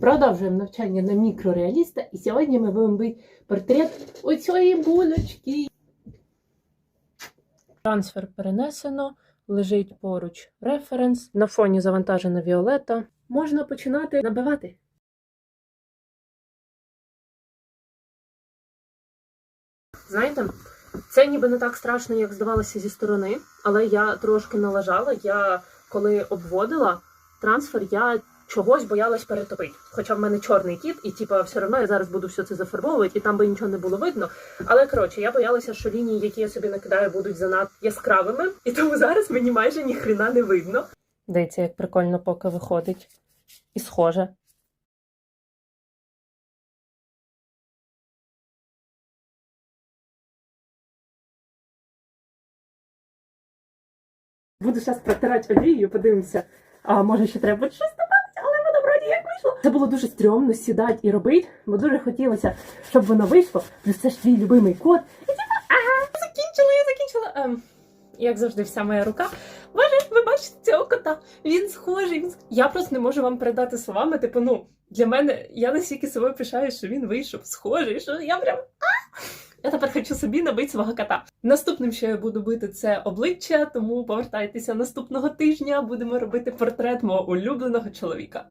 Продовжуємо навчання на мікрореаліста, і сьогодні ми будемо бити портрет оцієї булочки. Трансфер перенесено, лежить поруч референс. На фоні завантажена Віолета. Можна починати набивати. Знаєте, це ніби не так страшно, як здавалося зі сторони, але я трошки налажала. Я коли обводила трансфер, я чогось боялась перетопити. Хоча в мене чорний кіт, і типа все одно я зараз буду все це зафарбовувати, і там би нічого не було видно. Але коротше, я боялася, що лінії, які я собі накидаю, будуть занадто яскравими, і тому зараз мені майже ніхрена не видно. Дивіться, як прикольно поки виходить. І схоже. Буду зараз протирати олією, подивимося. А може ще треба щось добавити, але воно вроді як вийшло. Це було дуже стрьомно сідати і робити, бо дуже хотілося, щоб воно вийшло. Плюс це ж твій любимий кот. І типа, ага, закінчила, я закінчила. Ем, як завжди, вся моя рука. Боже, ви бачите цього кота. Він схожий. Він... Я просто не можу вам передати словами. Типу, ну, для мене я настільки собою пишаю, що він вийшов схожий, що я прям. Я тепер хочу собі набити свого кота. Наступним, що я буду бити, це обличчя, тому повертайтеся наступного тижня. Будемо робити портрет мого улюбленого чоловіка.